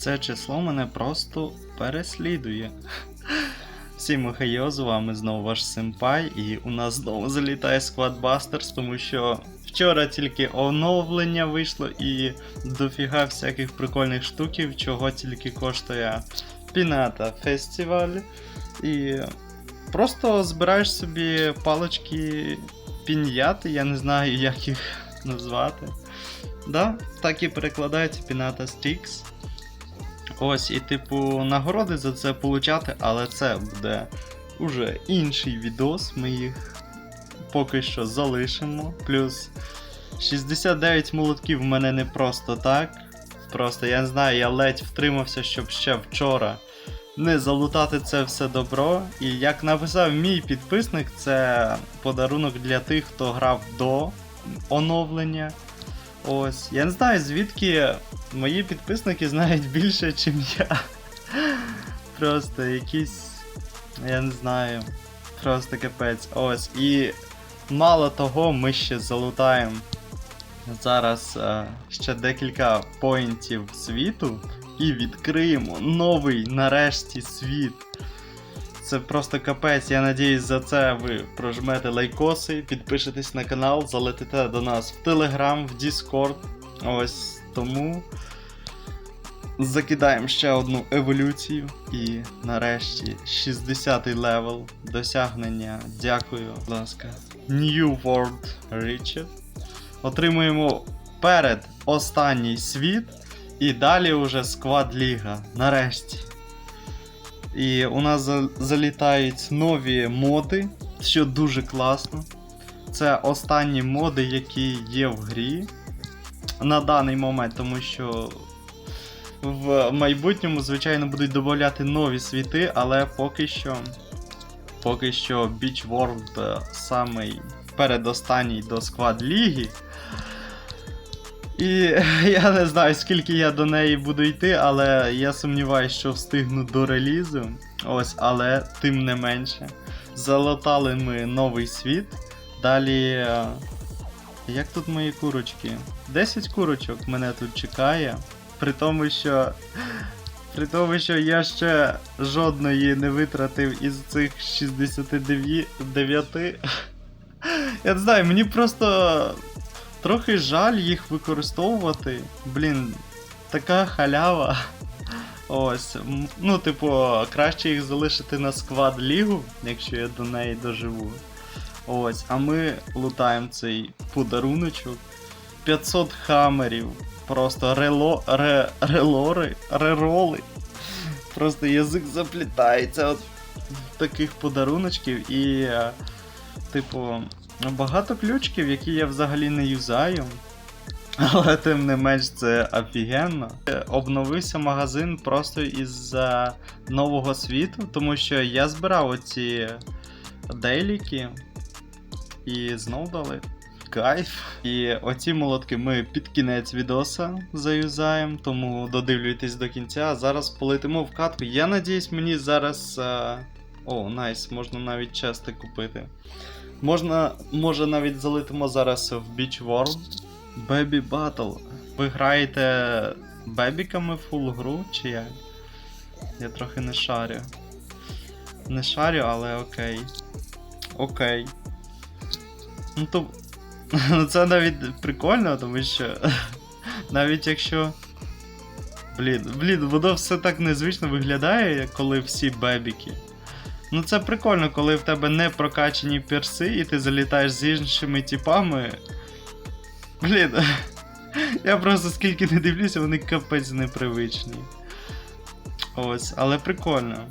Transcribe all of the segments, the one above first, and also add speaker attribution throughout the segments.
Speaker 1: Це число мене просто переслідує. Всім Михайо, з вами знову ваш Симпай, і у нас знову залітає Squadbusters, тому що вчора тільки оновлення вийшло і дофіга всяких прикольних штуків, чого тільки коштує Піната фестиваль. І просто збираєш собі палочки піньяти, я не знаю, як їх назвати. Да, так і перекладається Піната Sticks. Ось, і типу, нагороди за це получати, але це буде уже інший відос. Ми їх поки що залишимо. Плюс 69 молотків в мене не просто так. Просто я не знаю, я ледь втримався, щоб ще вчора не залутати це все добро. І як написав мій підписник, це подарунок для тих, хто грав до оновлення. Ось. Я не знаю, звідки мої підписники знають більше, ніж я. Просто якісь. Я не знаю. Просто капець. Ось. І мало того, ми ще залутаємо зараз е, ще декілька поінтів світу і відкриємо новий нарешті світ. Це просто капець. Я надіюсь, за це ви прожмете лайкоси, підпишетесь на канал, залетите до нас в Телеграм, в Discord. Ось тому закидаємо ще одну еволюцію. І нарешті 60-й левел досягнення. Дякую, будь ласка. New World Reached. Отримуємо перед останній світ. І далі уже склад Ліга. Нарешті. І у нас залітають нові моди, що дуже класно. Це останні моди, які є в грі на даний момент, тому що в майбутньому, звичайно, будуть додати нові світи, але поки що. Поки що Beach World е, самий передостанній до склад ліги. І я не знаю, скільки я до неї буду йти, але я сумніваюся, що встигну до релізу. Ось, але тим не менше. Залатали ми новий світ. Далі. Як тут мої курочки? 10 курочок мене тут чекає. При тому, що. При тому, що я ще жодної не витратив із цих 69. Я не знаю, мені просто трохи жаль їх використовувати. Блін, така халява. Ось. Ну, типу, краще їх залишити на сквад лігу, якщо я до неї доживу. Ось, а ми лутаємо цей подаруночок. 500 хамерів. Просто рело, ре, релори, рероли. Просто язик заплітається от в таких подаруночків і. е, Типу, багато ключиків, які я взагалі не юзаю. Але тим не менш це офігенно. Е, Обновився магазин просто із-за нового світу, тому що я збирав оці дейліки і знов дали. Кайф. І оці молотки ми під кінець відоса заюзаємо, тому додивлюйтесь до кінця. Зараз полетимо в катку. Я надіюсь, мені зараз. е, О, найс, можна навіть чести купити. Можна, може навіть залетимо зараз в Beach World. Baby Battle. Ви граєте бебіками фул гру чи як? Я трохи не шарю. Не шарю, але окей. Окей. Ну то. Ну це навіть прикольно, тому що. Навіть якщо. Блін, блін, воно все так незвично виглядає, коли всі бебіки. Ну це прикольно, коли в тебе не прокачані перси, і ти залітаєш з іншими типами. Блін. Я просто скільки не дивлюся, вони капець непривичні. Ось, але прикольно.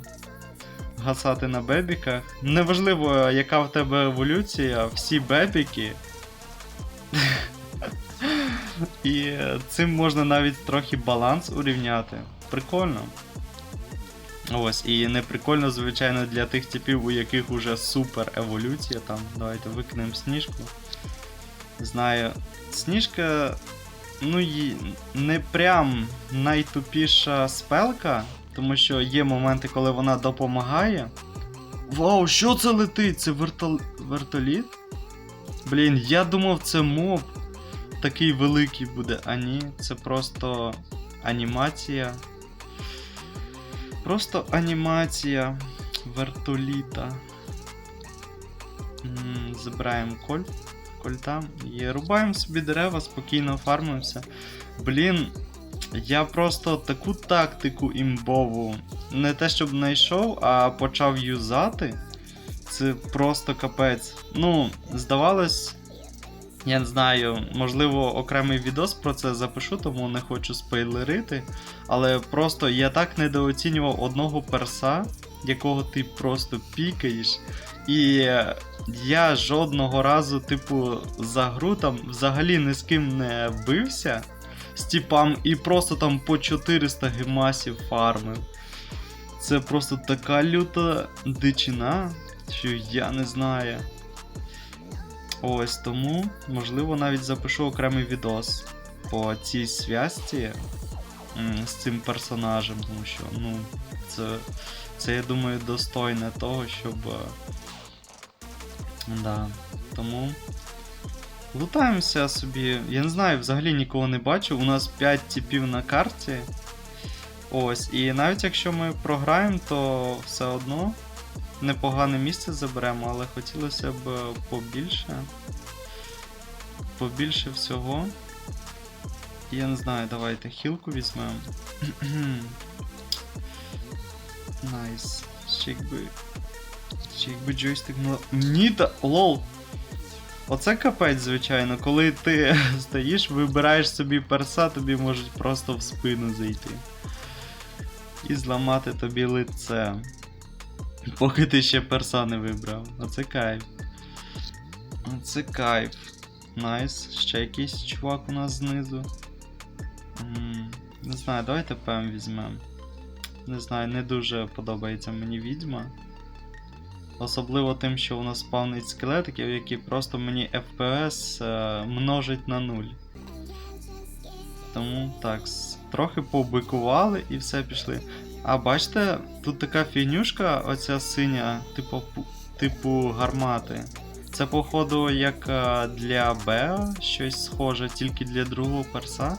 Speaker 1: Гасати на бебіках. Неважливо, яка в тебе еволюція, всі бебіки. І цим можна навіть трохи баланс урівняти. Прикольно. Ось, і не прикольно, звичайно, для тих типів, у яких уже супер еволюція. Там, давайте викинемо сніжку. Знаю, сніжка, ну, не прям найтупіша спелка, тому що є моменти, коли вона допомагає. Вау, що це летить? Це вертол... вертоліт? Блін, я думав, це моб такий великий буде, а ні, це просто анімація Просто анімація вертоліта. М, Забираємо коль, кольта і рубаємо собі дерева, спокійно фармимося. Блін, я просто таку тактику імбову не те щоб знайшов, а почав юзати. Це просто капець. Ну, здавалось, я не знаю, можливо, окремий відос про це запишу, тому не хочу спойлерити. Але просто я так недооцінював одного перса, якого ти просто пікаєш. І я жодного разу, типу, за гру там взагалі ні з ким не бився з тіпам і просто там по 400 гемасів фармив. Це просто така люта дичина, що я не знаю. Ось тому, можливо, навіть запишу окремий відос по цій зв'язці з цим персонажем, тому що, ну, це, це я думаю, достойне того, щоб. е, Да. Тому. Лутаємося собі. Я не знаю, взагалі нікого не бачу. У нас 5 типів на карті. Ось. І навіть якщо ми програємо, то все одно непогане місце заберемо, але хотілося б побільше. Побільше всього. Я не знаю, давайте хілку візьмемо. Найс. Ще якби. Ще якби джойстик мала. Ні, та. Лол! Оце капець, звичайно, коли ти стоїш, вибираєш собі перса, тобі можуть просто в спину зайти. І зламати тобі лице. Поки ти ще перса не вибрав. Оце кайф. Оце кайф. Найс. Ще якийсь чувак у нас знизу. Не знаю, давайте ПМ візьмемо. Не знаю, не дуже подобається мені відьма. Особливо тим, що у нас спавнить скелетиків, які просто мені FPS е, множить на нуль. Тому так, трохи побикували і все пішли. А бачите, тут така фігнюшка, оця синя, типу, типу гармати. Це, походу, як е, для Бео щось схоже, тільки для другого перса.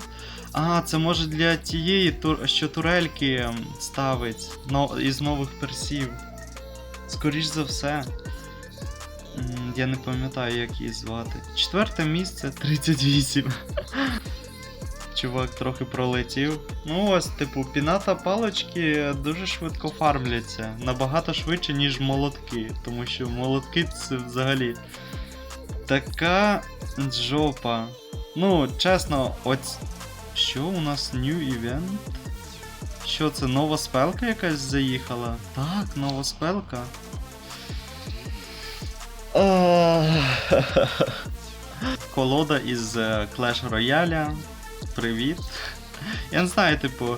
Speaker 1: А, це може для тієї, що турельки ставить із нових персів. Скоріш за все. Я не пам'ятаю, як її звати. Четверте місце 38. Чувак трохи пролетів. Ну ось, типу, піната палочки дуже швидко фармляться. Набагато швидше, ніж молотки. Тому що молотки це взагалі така жопа. Ну, чесно, ось. Що у нас new event? Що це нова спелка якась заїхала? Так, нова спелка. Колода із е, Clash Royale. Привіт. Я не знаю, типу.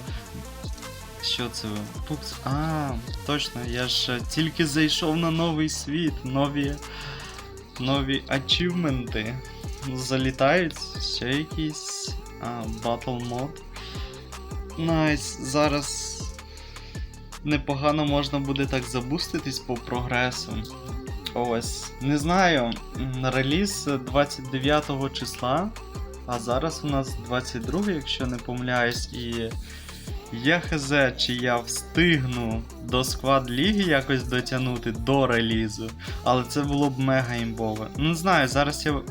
Speaker 1: Що це? Пукс. А, точно, я ж е, тільки зайшов на новий світ, нові. Нові ачівменти. Залітають ще якийсь а, Battle мод. Найс, зараз непогано можна буде так забуститись по прогресу. Ось. Не знаю. Реліз 29 числа. А зараз у нас 22, якщо не помиляюсь, і я хз, чи я встигну до сквад ліги якось дотягнути до релізу. Але це було б мега імбове. Не знаю, зараз я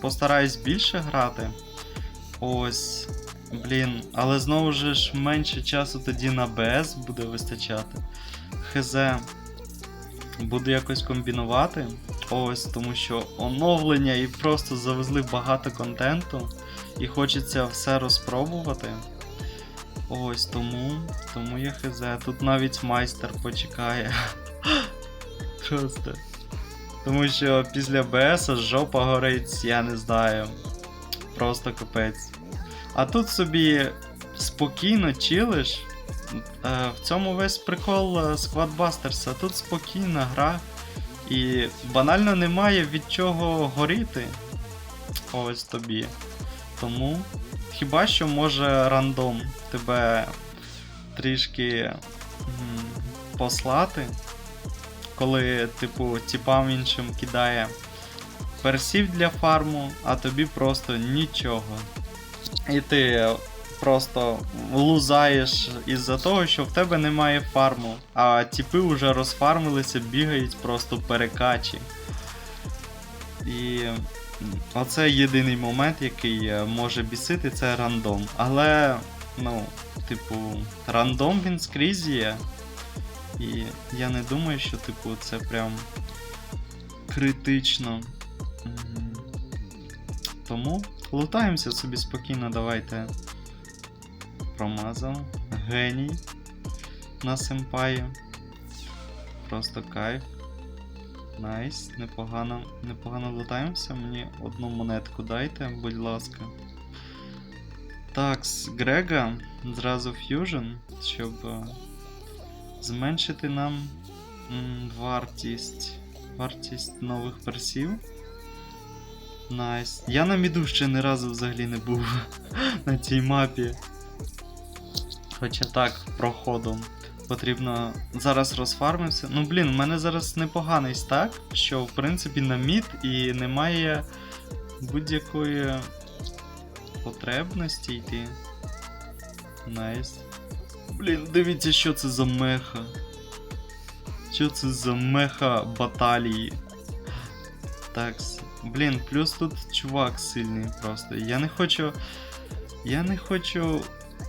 Speaker 1: постараюсь більше грати. Ось. Блін, але знову ж менше часу тоді на БС буде вистачати. Хз. Буду якось комбінувати. Ось, тому що оновлення і просто завезли багато контенту. І хочеться все розпробувати. Ось тому. Тому я хз. Тут навіть майстер почекає. Просто. Тому що після БС жопа горить, я не знаю. Просто капець. А тут собі спокійно чилиш. Е, В цьому весь прикол Squadbusters. Тут спокійна гра. І банально немає від чого горіти. Ось тобі. Тому хіба що може рандом тебе трішки послати, коли, типу, тіпам іншим кидає персів для фарму, а тобі просто нічого. І ти просто лузаєш із-за того, що в тебе немає фарму, а тіпи вже розфармилися, бігають просто перекачі. І оце єдиний момент, який е, може бісити, це рандом. Але, ну, типу, рандом він скрізь є. І я не думаю, що, типу, це прям критично. Тому лутаємося собі спокійно, давайте. Промазав. Геній на симпаї. Просто кайф. Найс, непогано, непогано лутаємося. Мені одну монетку дайте, будь ласка. Так, з Грега зразу фьюжн, щоб е, зменшити нам вартість. Вартість нових персів. Найс. Я на міду ще ні разу взагалі не був на цій мапі. Хоча так, проходом. Потрібно зараз розфармився. Ну блін, у мене зараз непоганий стак, що в принципі на мід і немає будь-якої потребності йти. Найс. Блін, дивіться, що це за меха. Що це за меха баталії. Такс. Блін, плюс тут чувак сильний просто. Я не хочу. Я не хочу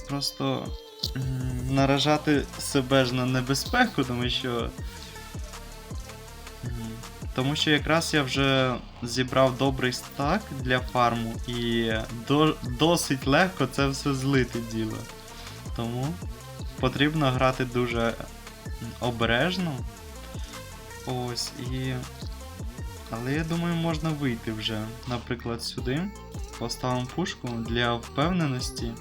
Speaker 1: просто наражати себе ж на небезпеку, тому що. Тому що якраз я вже зібрав добрий стак для фарму і до, досить легко це все злити діло. Тому потрібно грати дуже обережно. Ось і. Але я думаю, можна вийти вже, наприклад, сюди. Поставимо пушку для впевненості.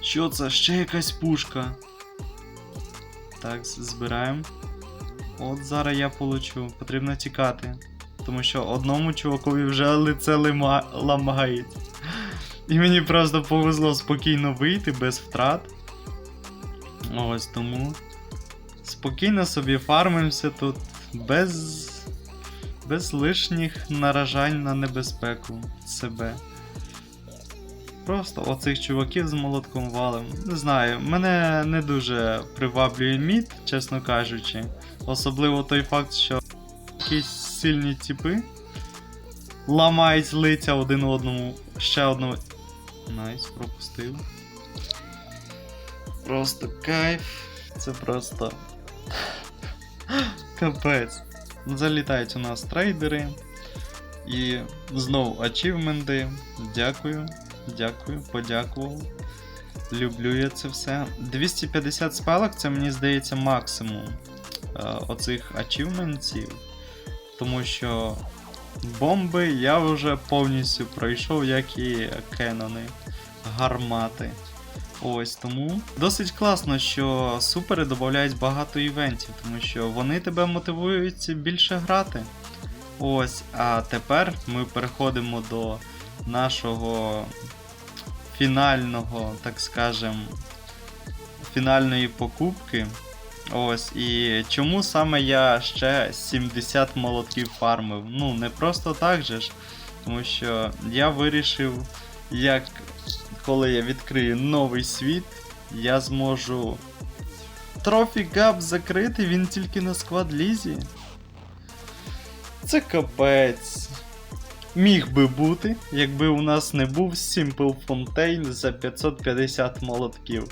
Speaker 1: Що це? Ще якась пушка. Так, збираємо. От зараз я получу. Потрібно тікати. Тому що одному чувакові вже лице лима... ламають. І мені просто повезло спокійно вийти без втрат. Ось тому. Спокійно собі фармимося тут без. Без лишніх наражань на небезпеку себе. Просто оцих чуваків з молотком валим. Не знаю, мене не дуже приваблює мід, чесно кажучи. Особливо той факт, що якісь сильні тіпи ламають лиця один одному. Ще одного. Найс, пропустив. Просто кайф. Це просто. Капець. Залітають у нас трейдери. І знову ачівменти. Дякую. Дякую, подякував. Люблю я це все. 250 спалок це мені здається максимум е, оцих ачівментів. Тому що бомби я вже повністю пройшов, як і кенони, гармати. Ось тому досить класно, що супери додають багато івентів, тому що вони тебе мотивують більше грати. Ось, а тепер ми переходимо до нашого фінального, так скажем, фінальної покупки. Ось, і чому саме я ще 70 молотків фармив? Ну, не просто так же ж. Тому що я вирішив, як коли я відкрию новий світ, я зможу трофі гап закрити, він тільки на склад лізі. Це капець. Міг би бути, якби у нас не був Simple Fontaine за 550 молотків.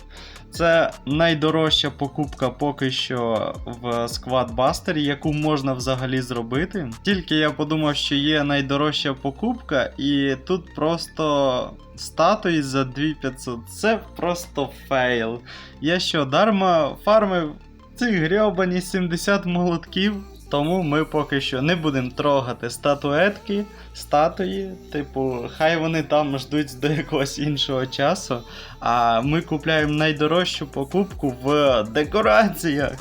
Speaker 1: Це найдорожча покупка поки що в сквадбастері, яку можна взагалі зробити. Тільки я подумав, що є найдорожча покупка, і тут просто статуї за 2500. Це просто фейл. Я що, дарма фармив цих грьобані 70 молотків. Тому ми поки що не будемо трогати статуетки, статуї. Типу, хай вони там ждуть до якогось іншого часу. А ми купляємо найдорожчу покупку в декораціях.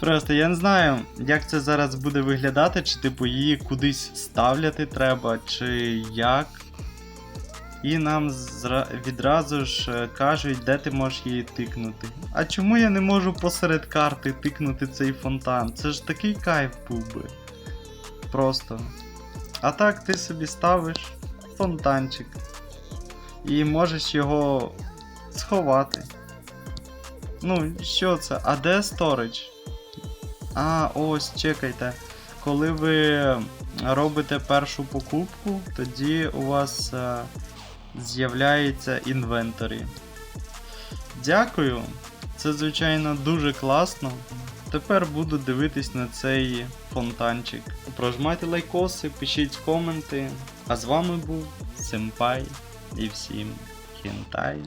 Speaker 1: Просто я не знаю, як це зараз буде виглядати, чи типу її кудись ставляти треба, чи як. І нам відразу ж е, кажуть, де ти можеш її тикнути. А чому я не можу посеред карти тикнути цей фонтан? Це ж такий кайф був би. Просто. А так ти собі ставиш фонтанчик. і можеш його сховати. Ну, що це? А де storage? А, ось, чекайте. Коли ви робите першу покупку, тоді у вас е, з'являється інвентарі. Дякую. Це, звичайно, дуже класно. Тепер буду дивитись на цей фонтанчик. Прожмайте лайкоси, пишіть коменти. А з вами був Сенпай і всім кінтай.